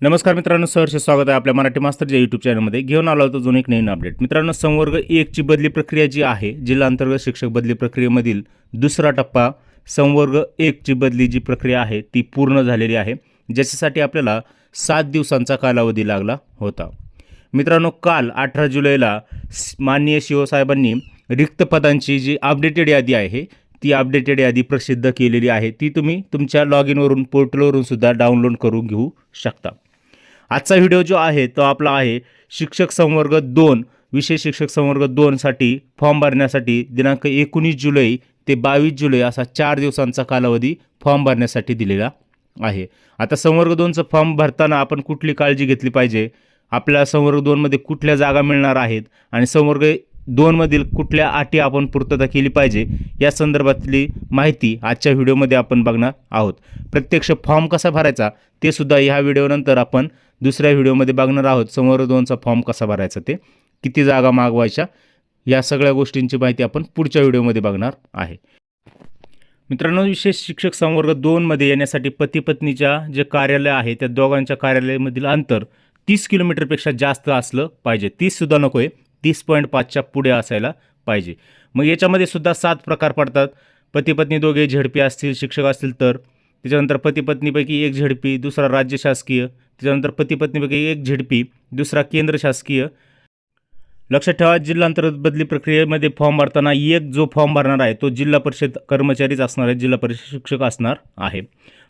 नमस्कार मित्रांनो सहर्ष स्वागत आहे आपल्या मराठी मास्तरच्या यूट्यूब चॅनलमध्ये घेऊन आलो होतो जो एक नवीन अपडेट मित्रांनो संवर्ग एकची बदली प्रक्रिया जी आहे जिल्हा अंतर्गत शिक्षक बदली प्रक्रियेमधील दुसरा टप्पा संवर्ग एकची बदली जी प्रक्रिया आहे ती पूर्ण झालेली आहे ज्याच्यासाठी आपल्याला सात दिवसांचा कालावधी लागला होता. मित्रांनो काल अठरा जुलैला माननीय शिवसाहेबांनी रिक्त पदांची जी अपडेटेड यादी आहे ती अपडेटेड यादी प्रसिद्ध केलेली आहे ती तुम्ही तुमच्या लॉग इनवरून पोर्टलवरून सुद्धा डाउनलोड करून घेऊ शकता. आजचा व्हिडिओ जो आहे तो आपला आहे शिक्षक संवर्ग दोन विशेष शिक्षक संवर्ग दोनसाठी फॉर्म भरण्यासाठी दिनांक एकोणीस जुलै ते बावीस जुलै असा चार दिवसांचा कालावधी फॉर्म भरण्यासाठी दिलेला आहे. आता संवर्ग दोनचं फॉर्म भरताना आपण कुठली काळजी घेतली पाहिजे? आपल्याला संवर्ग दोनमध्ये कुठल्या जागा मिळणार आहेत? आणि संवर्ग दोनमधील कुठल्या अटी आपण पूर्तता केली पाहिजे या संदर्भातली माहिती आजच्या व्हिडिओमध्ये आपण बघणार आहोत. प्रत्यक्ष फॉर्म कसा भरायचा ते सुद्धा ह्या व्हिडिओनंतर आपण दुसऱ्या व्हिडिओमध्ये बघणार आहोत. समोर दोनचा फॉर्म कसा भरायचा ते किती जागा मागवायच्या या सगळ्या गोष्टींची माहिती आपण पुढच्या व्हिडिओमध्ये बघणार आहे. मित्रांनो विशेष शिक्षक संवर्ग दोनमध्ये येण्यासाठी पती पत्नीच्या जे कार्यालय आहे त्या दोघांच्या कार्यालयामधील अंतर तीस किलोमीटरपेक्षा जास्त असलं पाहिजे. तीससुद्धा नको आहे तीस पॉईंट पाचच्या पुढे असायला पाहिजे. मग याच्यामध्ये सुद्धा सात प्रकार पडतात. पतीपत्नी दोघे झेडपी असतील शिक्षक असतील तर. त्याच्यानंतर पतीपत्नीपैकी एक झेडपी दुसरा राज्य शासकीय. त्याच्यानंतर पतीपत्नीपैकी एक झेडपी दुसरा केंद्र शासकीय. लक्षात ठेवा जिल्हांतर्गत बदली प्रक्रियेमध्ये फॉर्म भरताना एक जो फॉर्म भरणार आहे तो जिल्हा परिषद कर्मचारीच असणार आहे जिल्हा परिषद शिक्षक असणार आहे.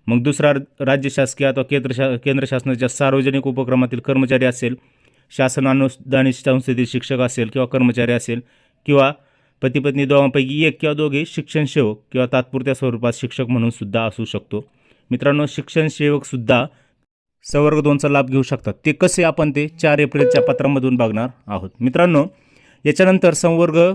मग दुसरा राज्य शासकीय अथवा केंद्र शा केंद्र शासनाच्या सार्वजनिक उपक्रमातील कर्मचारी असेल शासन अनुदानित संस्थेतील शिक्षक असेल किंवा कर्मचारी असेल किंवा पतीपत्नी दोघांपैकी एक किंवा दोघे शिक्षण सेवक किंवा तात्पुरत्या स्वरूपात शिक्षक म्हणून सुद्धा असू शकतो. मित्रांनो शिक्षण सेवकसुद्धा संवर्ग दोनचा लाभ घेऊ शकतात. ते कसे आपण ते चार एप्रिलच्या पत्रामधून बघणार आहोत. मित्रांनो याच्यानंतर संवर्ग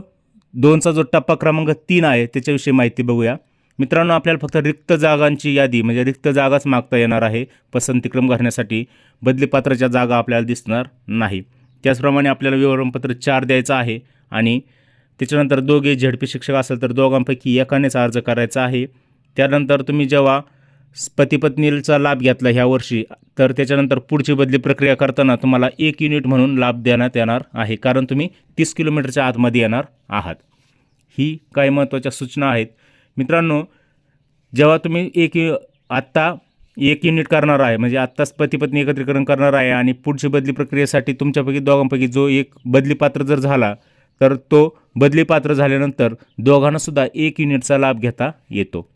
दोनचा जो टप्पा क्रमांक तीन आहे त्याच्याविषयी माहिती बघूया. मित्रांनो आपल्याला फक्त रिक्त जागांची यादी म्हणजे रिक्त जागाच मागता येणार आहे. पसंतीक्रम करण्यासाठी बदलीपात्राच्या जागा आपल्याला दिसणार नाही. त्याचप्रमाणे आपल्याला विवरणपत्र चार द्यायचं आहे आणि त्याच्यानंतर दोघे झेडपी शिक्षक असेल तर दोघांपैकी एकानेच अर्ज करायचा आहे. त्यानंतर तुम्ही जेव्हा पतीपत्नीचा लाभ घेतला ह्या वर्षी तर त्याच्यानंतर पुढची बदली प्रक्रिया करताना तुम्हाला एक युनिट म्हणून लाभ देण्यात येणार आहे. कारण तुम्ही तीस किलोमीटरच्या आतमध्ये येणार आहात. ही काही महत्त्वाच्या सूचना आहेत. मित्रांनो जेव्हा तुम्ही एक आत्ता एक युनिट करणार आहे म्हणजे आत्ताच पती पत्नी एकत्रीकरण करणार आहे आणि पुढची बदली प्रक्रियेसाठी तुमच्यापैकी दोघांपैकी जो एक बदली पात्र जर झाला तर तो बदली पात्र झाल्यानंतर दोघांनासुद्धा एक युनिटचा लाभ घेता येतो.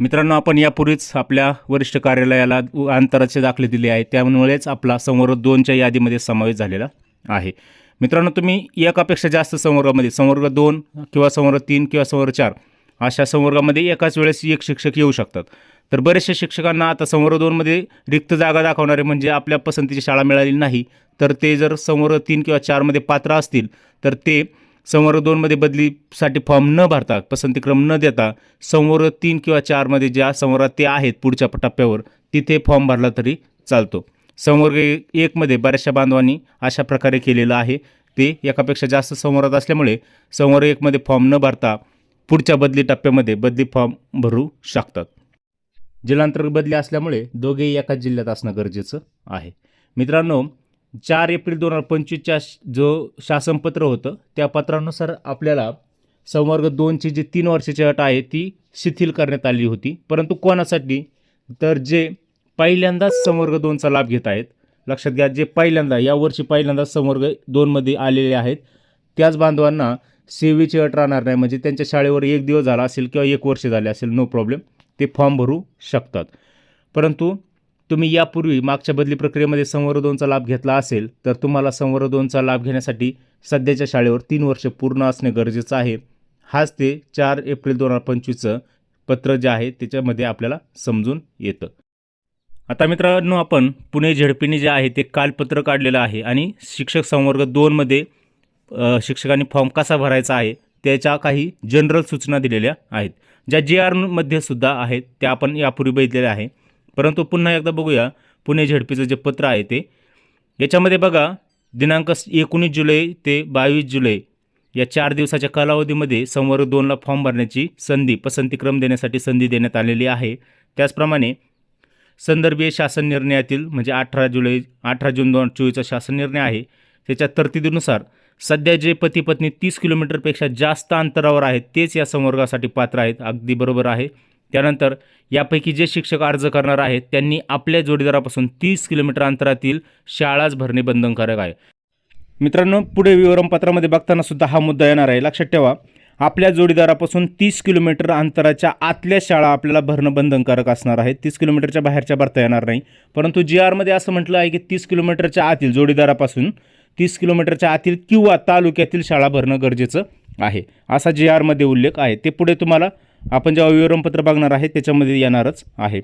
मित्रांनो आपण यापूर्वीच आपल्या वरिष्ठ कार्यालयाला अंतराचे दाखले दिले आहे त्यामुळेच आपला संवर्ग दोनच्या यादीमध्ये समावेश झालेला आहे. मित्रांनो तुम्ही एकापेक्षा जास्त संवर्गामध्ये संवर्ग दोन किंवा संवर्ग तीन किंवा संवर्ग चार अशा संवर्गामध्ये एकाच वेळेस एक शिक्षक येऊ शकतात. तर बरेचशा शिक्षकांना आता संवर्ग दोनमध्ये रिक्त जागा दाखवणारे म्हणजे आपल्या पसंतीची शाळा मिळाली नाही. तर ते जर संवर्ग तीन किंवा चारमध्ये पात्र असतील तर ते संवर्ग दोनमध्ये बदलीसाठी फॉर्म न भरता पसंतीक्रम न देता संवर्ग तीन किंवा चारमध्ये ज्या संवर्गात ते आहेत पुढच्या टप्प्यावर तिथे फॉर्म भरला तरी चालतो. संवर्ग एकमध्ये बऱ्याचशा बांधवांनी अशा प्रकारे केलेलं आहे. ते एकापेक्षा जास्त संवर्गात असल्यामुळे संवर्ग एकमध्ये फॉर्म न भरता पुढच्या बदली टप्प्यामध्ये बदली फॉर्म भरू शकतात. जिल्हांतर्गत बदली असल्यामुळे दोघेही एकाच जिल्ह्यात असणं गरजेचं आहे. मित्रांनो चार एप्रिल दोन हजार पंचवीसच्या जो शासनपत्र होतं त्या पत्रानुसार आपल्याला संवर्ग दोनची जी तीन वर्षाची अट आहे ती शिथिल करण्यात आली होती. परंतु कोणासाठी? तर जे पहिल्यांदाच संवर्ग दोनचा लाभ घेत आहेत लक्षात घ्या जे पहिल्यांदा यावर्षी पहिल्यांदाच संवर्ग दोनमध्ये आलेले आहेत त्याच बांधवांना सेवेची अट राहणार नाही. म्हणजे त्यांच्या शाळेवर एक दिवस झाला असेल किंवा एक वर्ष झाले असेल नो प्रॉब्लेम ते फॉर्म भरू शकतात. परंतु तुम्ही यापूर्वी मागच्या बदली प्रक्रियेमध्ये संवर्ग दोनचा लाभ घेतला असेल तर तुम्हाला संवर्ग दोनचा लाभ घेण्यासाठी सध्याच्या शाळेवर तीन वर्ष पूर्ण असणे गरजेचं आहे. हाच ते चार एप्रिल दोन हजार पंचवीसचं पत्र जे आहे त्याच्यामध्ये आपल्याला समजून येतं. आता मित्रांनो आपण पुणे झेडपीने जे आहे ते कालपत्र काढलेलं आहे आणि शिक्षक संवर्ग दोनमध्ये शिक्षकांनी फॉर्म कसा भरायचा आहे त्याच्या काही जनरल सूचना दिलेल्या आहेत. ज्या जे आरमध्ये सुद्धा आहेत त्या आपण यापूर्वी बघितलेल्या आहे. परंतु पुन्हा एकदा बघूया पुणे झेडपीचं जे पत्र आहे ते. याच्यामध्ये बघा दिनांक एकोणीस जुलै ते बावीस जुलै या चार दिवसाच्या कालावधीमध्ये संवर्ग दोनला फॉर्म भरण्याची संधी पसंतीक्रम देण्यासाठी संधी देण्यात आलेली आहे. त्याचप्रमाणे संदर्भीय शासन निर्णयातील म्हणजे अठरा जुलै अठरा जून दोन चोवीसचा शासन निर्णय आहे त्याच्या तरतुदीनुसार सध्या जे पती पत्नी तीस किलोमीटरपेक्षा जास्त अंतरावर आहेत तेच या संवर्गासाठी पात्र आहेत. अगदी बरोबर आहे. त्यानंतर यापैकी जे शिक्षक अर्ज करणार आहेत त्यांनी आपल्या जोडीदारापासून तीस किलोमीटर अंतरातील शाळाच भरणे बंधनकारक आहे. मित्रांनो पुढे विवरणपत्रामध्ये बघताना सुद्धा हा मुद्दा येणार आहे. लक्षात ठेवा आपल्या जोडीदारापासून तीस किलोमीटर अंतराच्या आतल्या शाळा आपल्याला भरणं बंधनकारक असणार आहे. तीस किलोमीटरच्या बाहेरच्या भरता येणार नाही. परंतु जी आरमध्ये असं म्हटलं आहे की तीस किलोमीटरच्या आतील जोडीदारापासून तीस किलोमीटरच्या आतील किंवा तालुक्यातील शाळा भरणं गरजेचं आहे. असा जे आरमध्ये उल्लेख आहे ते पुढे तुम्हाला आपण जेव्हा विवरणपत्र बघणार आहे त्याच्यामध्ये येणारच आहे.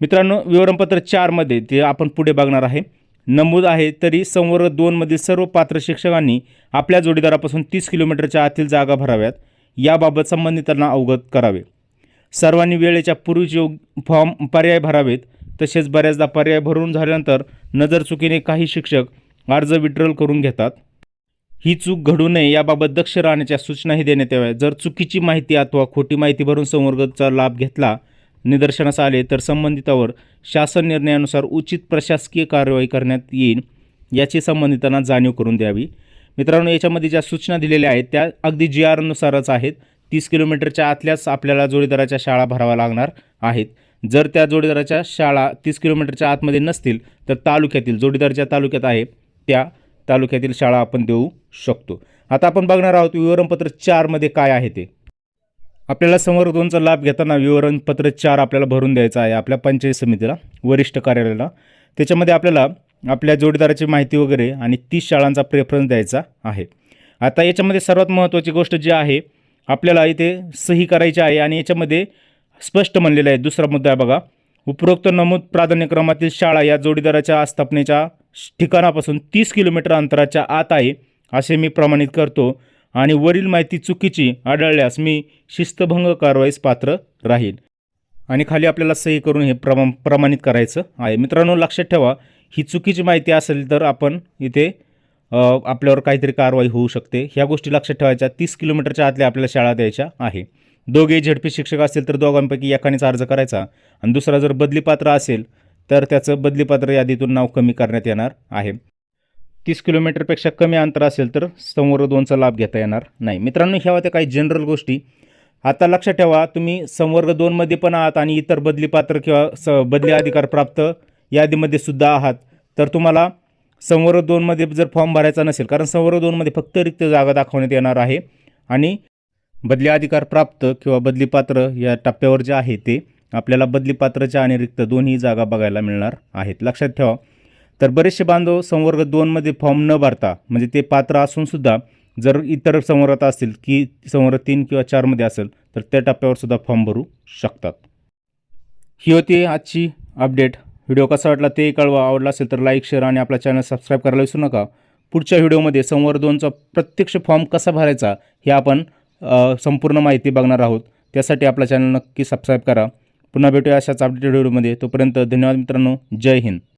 मित्रांनो विवरणपत्र चारमध्ये ते आपण पुढे बघणार आहे. नमूद आहे तरी संवर्ग दोनमधील सर्व पात्र शिक्षकांनी आपल्या जोडीदारापासून तीस किलोमीटरच्या आतील जागा भराव्यात. याबाबत संबंधितांना अवगत करावे. सर्वांनी वेळेच्या पूर्वीच योग फॉर्म पर्याय भरावेत. तसेच बऱ्याचदा पर्याय भरून झाल्यानंतर नजर चुकीने काही शिक्षक अर्ज विड्रॉल करून घेतात. ही चूक घडू नये याबाबत दक्ष राहण्याच्या सूचनाही देण्यात याव्या जर चुकीची माहिती अथवा खोटी माहिती भरून संवर्गाचा लाभ घेतला निदर्शनास आले तर संबंधितावर शासन निर्णयानुसार उचित प्रशासकीय कारवाई करण्यात येईल याची संबंधितांना जाणीव करून द्यावी. मित्रांनो याच्यामध्ये ज्या सूचना दिलेल्या आहेत त्या अगदी जी आरनुसारच आहेत. तीस किलोमीटरच्या आतल्याच आपल्याला जोडीदाराच्या शाळा भराव्या लागणार आहेत. जर त्या जोडीदाराच्या शाळा तीस किलोमीटरच्या आतमध्ये नसतील तर तालुक्यातील जोडीदारच्या तालुक्यात आहे त्या तालुक्यातील शाळा आपण देऊ शकतो. आता आपण बघणार आहोत विवरणपत्र चारमध्ये काय आहे ते. आपल्याला समोर लाभ घेताना विवरणपत्र चार आपल्याला भरून द्यायचं आहे आपल्या पंचायत समितीला वरिष्ठ कार्यालयाला. त्याच्यामध्ये आपल्याला आपल्या जोडीदाराची माहिती वगैरे आणि तीस शाळांचा प्रेफरन्स द्यायचा आहे. आता याच्यामध्ये सर्वात महत्त्वाची गोष्ट जी आहे आपल्याला इथे सही करायची आहे आणि याच्यामध्ये स्पष्ट म्हणलेलं आहे. दुसरा मुद्दा आहे बघा उपरोक्त नमूद प्राधान्यक्रमातील शाळा या जोडीदाराच्या आस्थापनेच्या ठिकाणापासून तीस किलोमीटर अंतराच्या आत आहे असे मी प्रमाणित करतो आणि वरील माहिती चुकीची आढळल्यास मी शिस्तभंग कारवाईस पात्र राहील. आणि खाली आपल्याला सही करून हे प्रमा प्रमाणित करायचं आहे. मित्रांनो लक्षात ठेवा ही चुकीची माहिती असेल तर आपण इथे आपल्यावर काहीतरी कारवाई होऊ शकते. ह्या गोष्टी लक्षात ठेवायच्या. तीस किलोमीटरच्या आतल्या आपल्याला शाळा द्यायच्या आहे. दोघेही झेडपी शिक्षक असतील तर दोघांपैकी एकानेच अर्ज करायचा. आणि दुसरा जर बदलीपात्र असेल तर त्याचं बदलीपात्र यादीतून नाव कमी करण्यात येणार आहे. तीस किलोमीटरपेक्षा कमी अंतर असेल तर संवर्ग दोनचा लाभ घेता येणार नाही. मित्रांनो ह्या होत्या काही जनरल गोष्टी. आता लक्षात ठेवा तुम्ही संवर्ग दोनमध्ये पण आहात आणि इतर बदलीपात्र किंवा स बदली अधिकार प्राप्त यादीमध्ये सुद्धा आहात. तर तुम्हाला संवर्ग दोनमध्ये जर फॉर्म भरायचा नसेल कारण संवर्ग दोनमध्ये फक्त रिक्त जागा दाखवण्यात येणार आहे. आणि बदली अधिकार प्राप्त किंवा बदलीपात्र या टप्प्यावर जे आहे ते आपल्याला बदलीपात्रच्या आणि रिक्त दोन्ही जागा बघायला मिळणार आहेत. लक्षात ठेवा. तर बरेचसे बांधव संवर्ग दोनमध्ये फॉर्म न भरता म्हणजे ते पात्र असूनसुद्धा जर इतर संवर्गात असतील की संवर्ग तीन किंवा चारमध्ये असेल तर त्या टप्प्यावरसुद्धा फॉर्म भरू शकतात. ही होती आजची अपडेट. व्हिडिओ कसा वाटला ते कळवा. आवडला असेल तर लाईक शेअर आणि आपला चॅनल सबस्क्राईब करायला विसरू नका. पुढच्या व्हिडिओमध्ये संवर्ग दोनचा प्रत्यक्ष फॉर्म कसा भरायचा हे आपण संपूर्ण माहिती बघणार आहोत. त्यासाठी आपला चॅनल नक्की सबस्क्राईब करा. पुन्हा भेटूया अशाच अपडेटेड व्हिडिओमध्ये तोपर्यंत धन्यवाद मित्रांनो. जय हिंद.